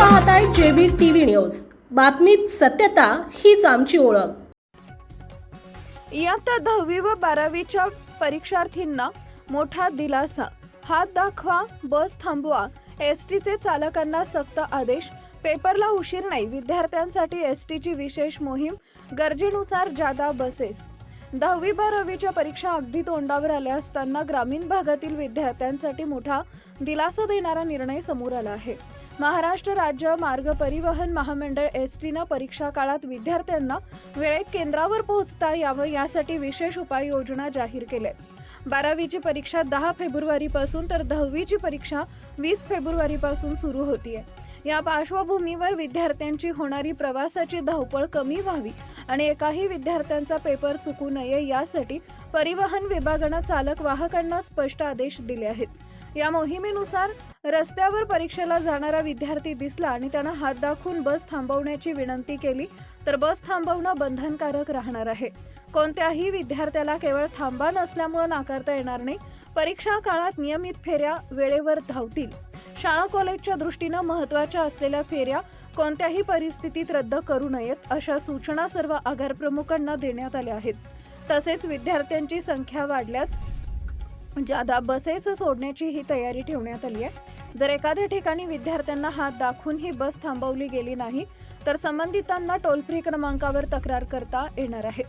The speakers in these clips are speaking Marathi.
पाहताय जेबी टीव्ही न्यूज. बातमीत सत्यता हीच आमची ओळख. इयत्ता दहावी व बारावीच्या परीक्षार्थींना मोठा दिलासा. हात दाखवा बस थांबवा एस टीचे चालकांना सक्त आदेश. पेपरला उशीर नाही विद्यार्थ्यांसाठी एस टीची विशेष मोहीम. गरजेनुसार जादा बसेस. दहावी बारावीच्या परीक्षा अगदी तोंडावर आल्या असताना ग्रामीण भागातील विद्यार्थ्यांसाठी मोठा दिलासा देणारा निर्णय समोर आला आहे. महाराष्ट्र राज्य मार्ग परिवहन महामंडळ एस टीनं परीक्षा काळात विद्यार्थ्यांना वेळेत केंद्रावर पोहोचता यावं यासाठी विशेष उपाययोजना जाहीर केल्या. बारावीची परीक्षा दहा फेब्रुवारीपासून तर दहावीची परीक्षा वीस फेब्रुवारीपासून सुरू होतीये. या पार्श्वभूमीवर विद्यार्थ्यांची होणारी प्रवासाची धावपळ कमी व्हावी आणि एकाही विद्यार्थ्यांचा पेपर चुकू नये यासाठी परिवहन विभागानं चालक वाहकांना स्पष्ट आदेश दिले आहेत. या मोहिमेनुसार रस्त्यावर परीक्षेला जाणारा विद्यार्थी दिसला आणि त्यानं हात दाखवून बस थांबवण्याची विनंती केली तर बस थांबवणं बंधनकारक राहणार आहे. कोणत्याही विद्यार्थ्याला केवळ थांबा नसल्यामुळे नाकारता येणार नाही. परीक्षा काळात नियमित फेऱ्या वेळेवर धावतील. शाळा कॉलेजच्या दृष्टीनं महत्त्वाच्या असलेल्या फेऱ्या कोणत्याही परिस्थितीत रद्द करू नयेत अशा सूचना सर्व आगारप्रमुखांना देण्यात आल्या आहेत. तसेच विद्यार्थ्यांची संख्या वाढल्यास म्हणजे जादा बसेस सोडण्याची ही तयारी ठेवण्यात आली आहे. जर एखाद्या ठिकाणी विद्यार्थ्यांना हात दाखवून ही बस थांबवली गेली नाही तर संबंधितांना टोल फ्री क्रमांकावर तक्रार करता येणार आहे.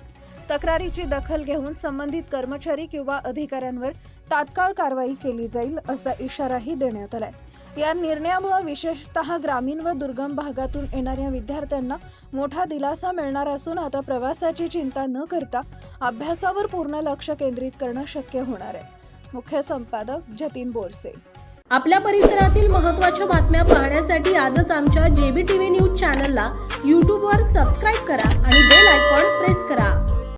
तक्रारीची दखल घेऊन संबंधित कर्मचारी किंवा अधिकाऱ्यांवर तात्काळ कारवाई केली जाईल असा इशाराही देण्यात आलाय. या निर्णयामुळे विशेषतः ग्रामीण व दुर्गम भागातून येणाऱ्या विद्यार्थ्यांना मोठा दिलासा मिळणार असून आता प्रवासाची चिंता न करता अभ्यासावर पूर्ण लक्ष केंद्रित करणं शक्य होणार आहे. मुख्य संपादक जतीन बोरसे. आपल्या परिसरातील महत्त्वाच्या बातम्या पाहण्यासाठी आजच आमच्या जेबी टीव्ही न्यूज चॅनलला यूट्यूबवर सबस्क्राईब करा आणि बेल आयकॉन प्रेस करा.